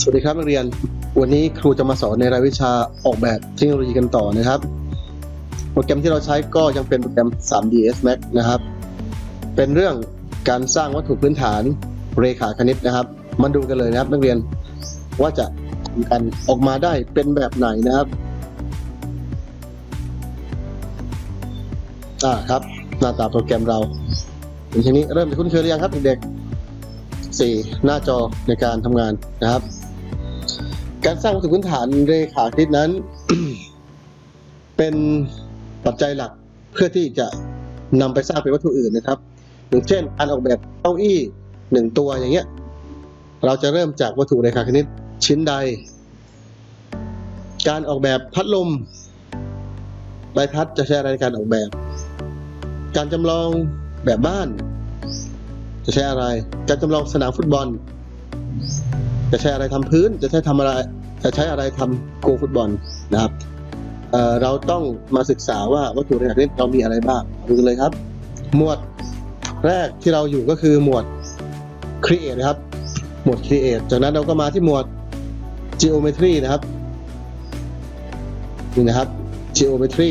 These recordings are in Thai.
สวัสดีครับนักเรียน วันนี้ครูจะมาสอนในรายวิชาออกแบบเทคโนโลยีกันต่อนะครับ โปรแกรมที่เราใช้ก็ยังเป็นโปรแกรม 3ds max นะครับ เป็นเรื่องการสร้างวัตถุพื้นฐานเรขาคณิตนะครับ มาดูกันเลยนะครับ นักเรียนว่าจะทำกันออกมาได้เป็นแบบไหนนะครับอ่าครับ หน้าตาโปรแกรมเราอย่างทีนี้เริ่มจะคุ้นเคยหรือยังครับเด็กๆสี่หน้าจอในการทำงานนะครับ การสร้างวัตถุพื้นฐานเรขาคณิตนั้น เป็นปัจจัยหลักเพื่อที่จะนำไปสร้างเป็นวัตถุอื่นนะครับ อย่างเช่นการออกแบบเก้าอี้หนึ่งตัวอย่างเงี้ย เราจะเริ่มจากวัตถุเรขาคณิตชิ้นใด การออกแบบพัดลมใบพัดจะใช้อะไรในการออกแบบ การจำลองแบบบ้าน จะใช้อะไร การจำลองสนามฟุตบอล จะใช้อะไรทำพื้น จะใช้ทำอะไร จะใช้อะไรทำโกฟุตบอลนะครับเเราต้องมาศึกษาว่าวัตถุเรขาคณิตเรามีอะไรบ้างดูกันเลยครับ หมวดแรกที่เราอยู่ก็คือหมวด create นะครับ หมวด create จากนั้นเราก็มาที่หมวด geometry นะครับนี่นะครับ geometry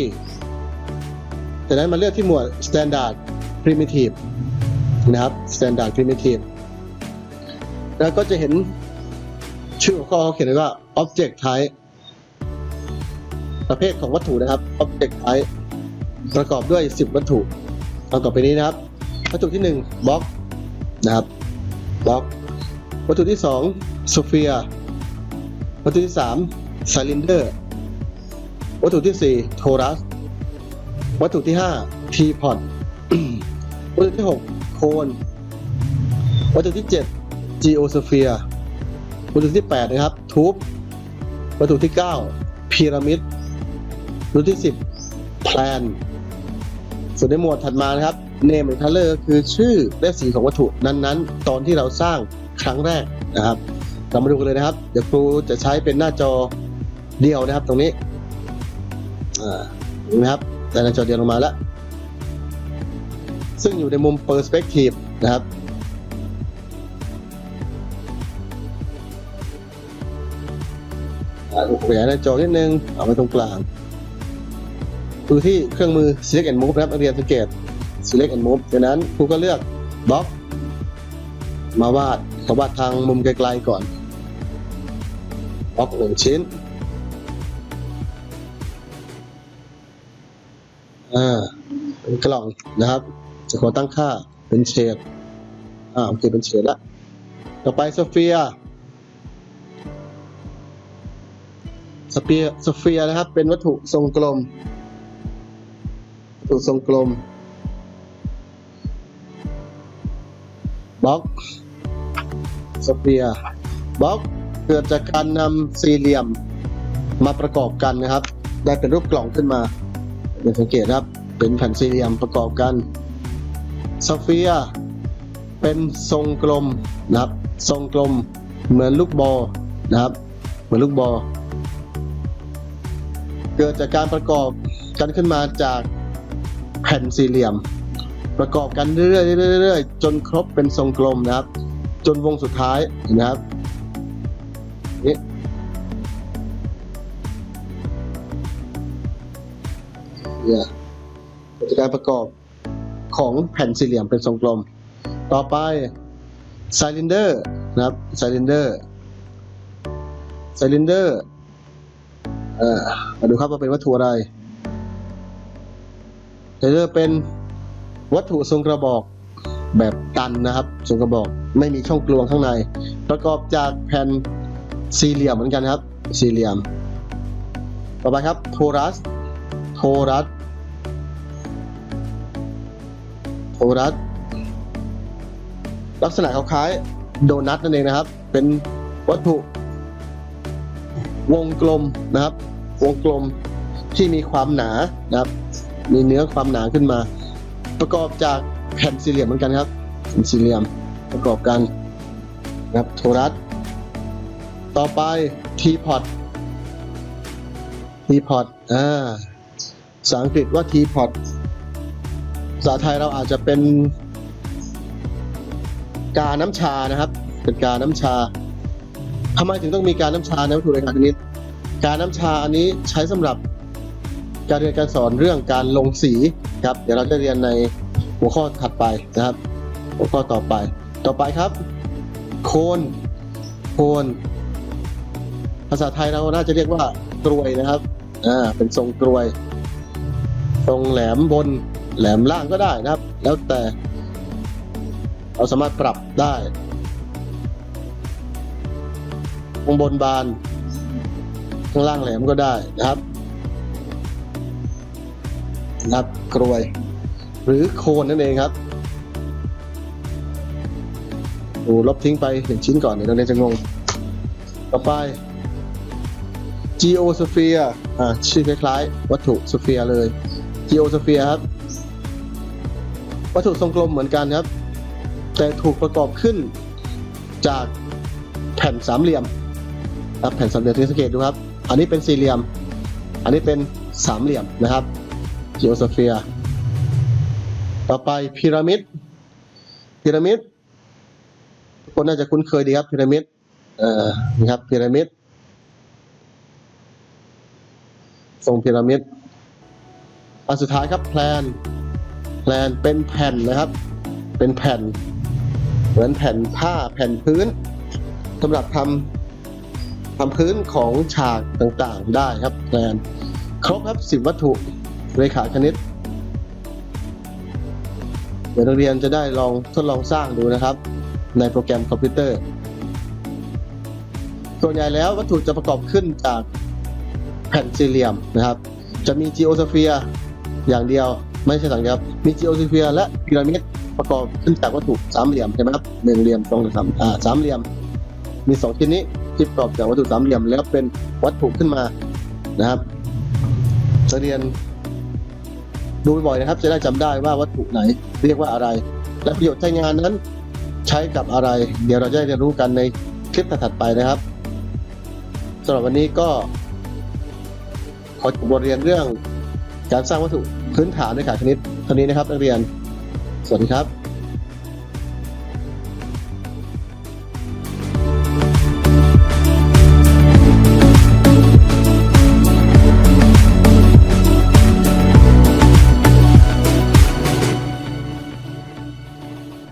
จากนั้นมาเลือกที่หมวด standard primitive นะครับ standard primitive แล้วก็จะเห็น ชื่อของข้อเขาเขียนไว้ว่า object type ประเภทของวัตถุนะครับ object type ประกอบด้วย 10 วัตถุดังต่อไปนี้นะครับ วัตถุที่1 block นะครับ block วัตถุที่2 sphere วัตถุที่3 cylinder วัตถุที่4 torus วัตถุที่5 teapot วัตถุที่6 cone วัตถุที่ 7 geosphere วัตถุที่ 8 นะครับ tube วัตถุที่ 9 พีระมิดวัตถุที่ 10 plan ส่วนในหมวดถัดมานะครับ name and color คือชื่อและสีของวัตถุนั้นๆ ตอนที่เราสร้างครั้งแรกนะครับเรามาดูกันเลยนะครับ เดี๋ยวครูจะใช้เป็นหน้าจอเดียวนะครับ ตรงนี้อ่าเห็นไหมครับแต่หน้าจอเดียวลงมาแล้ว ซึ่งอยู่ในมุม perspective นะครับ ขยายหน้าจอนิดนึงเอาไว้ตรงกลางดูที่เครื่องมือ select and move นะครับนักเรียนสังเกต select and move จากนั้นครูก็เลือกบล็อก มาวาดขอวาดทางมุมไกลๆก่อนบล็อกหนึ่งชิ้นอ่าเป็นกล่องนะครับ จะขอตั้งค่าเป็นเฉดอ่าโอเคเป็นเฉดละต่อไปโซเฟีย สเฟียสเฟียนะครับ เป็นวัตถุทรงกลม วัตถุทรงกลมบล็อกสเฟียบล็อกเกิดจากการนำสี่เหลี่ยมมาประกอบกันนะครับ ได้เป็นรูปกล่องขึ้นมาเดี๋ยวสังเกตครับ เป็นแผ่นสี่เหลี่ยมประกอบกันสเฟียเป็นทรงกลมนะครับ ทรงกลมเหมือนลูกบอลนะครับ เหมือนลูกบอล เกิดจากการประกอบกันขึ้นมาจากแผ่นสี่เหลี่ยม ประกอบกันเรื่อยๆเรื่อยๆจนครบเป็นทรงกลมนะครับ จนวงสุดท้ายนะครับนี่เนี่ยเกิดจากการประกอบของแผ่นสี่เหลี่ยมเป็นทรงกลม ต่อไปไซลินเดอร์นะครับไซลินเดอร์ไซลินเดอร์ อ่อมาดูครับว่าเป็นวัตถุอะไรไซลินเดอร์เป็นวัตถุทรงกระบอกแบบตันนะครับทรงกระบอกไม่มีช่องกลวงข้างใน ประกอบจากแผ่นสี่เหลี่ยมเหมือนกันครับ สี่เหลี่ยม ต่อไปครับโทรัสโทรัสโทรัสลักษณะคล้ายโดนัทนั่นเองนะครับ เป็นวัตถุ วงกลมนะครับ วงกลมที่มีความหนานะครับ มีเนื้อความหนาขึ้นมา ประกอบจากแผ่นสี่เหลี่ยมเหมือนกันครับแผ่นสี่เหลี่ยมประกอบกันนะครับโทรัสต่อไปทีพอตทีพอตอ่าภาษาอังกฤษว่าทีพอตภาษาไทยเราอาจจะเป็นกาน้ำชานะครับ เป็นกาน้ำชา ทำไมถึงต้องมีการน้ำชาในวัตถุเรขาคณิตการน้ำชาอันนี้ใช้สำหรับการเรียนการสอนเรื่องการลงสีครับ เดี๋ยวเราจะเรียนในหัวข้อถัดไปนะครับ หัวข้อต่อไป ต่อไปครับ โคนโคนภาษาไทยเราน่าจะเรียกว่ากรวยนะครับอ่าเป็นทรงกรวย ทรงแหลมบนแหลมล่างก็ได้นะครับ แล้วแต่เราสามารถปรับได้ ข้างบนบาน ข้างล่างแหลมก็ได้นะครับนับกรวย หรือโคนนั่นเองครับโอ้ลบทิ้งไปหนึ่งชิ้นก่อนเดี๋ยวเราเรียนจะงง ต่อไป geosphere อ่าชื่อคล้ายๆ วัตถุสเฟียร์เลย geosphere ครับ วัตถุทรงกลมเหมือนกันครับ แต่ถูกประกอบขึ้นจากแผ่นสามเหลี่ยม ครับแผ่นสามเหลี่ยมที่สังเกตดูครับ อันนี้เป็นสี่เหลี่ยม อันนี้เป็นสามเหลี่ยมนะครับ geosphere ต่อไปพีระมิดพีระมิดทุกคนน่าจะคุ้นเคยดีครับพีระมิดเอ่อนี่ครับพีระมิดทรงพีระมิดอันสุดท้ายครับแพลนแพลนเป็นแผ่นนะครับ เป็นแผ่น เหมือนแผ่นผ้าแผ่นพื้นสำหรับทำ ทำพื้นของฉากต่างๆได้ครับแพลนครบครับสิบวัตถุเรขาคณิต เดี๋ยวนักเรียนจะได้ลองทดลองสร้างดูนะครับ ในโปรแกรมคอมพิวเตอร์ ส่วนใหญ่แล้ววัตถุจะประกอบขึ้นจากแผ่นสี่เหลี่ยมนะครับ จะมี geosphere อย่างเดียวไม่ใช่สังเดียวครับมี geosphere และพีระมิดประกอบขึ้นจากวัตถุสามเหลี่ยมใช่ไหมครับหนึ่งเหลี่ยมสองสามอ่าสามเหลี่ยม มีสองชิ้นนี้ที่ประกอบจากวัตถุสามเหลี่ยม แล้วเป็นวัตถุขึ้นมานะครับนักเรียนดูบ่อยนะครับจะได้จำได้ว่าวัตถุไหนเรียกว่าอะไร และประโยชน์ใช้งานนั้นใช้กับอะไร เดี๋ยวเราจะได้เรียนรู้กันในคลิปถัดไปนะครับสำหรับวันนี้ก็ขอจบบทเรียนเรื่องการสร้างวัตถุพื้นฐานในขาคณิตเท่านี้นะครับนักเรียน สวัสดีครับ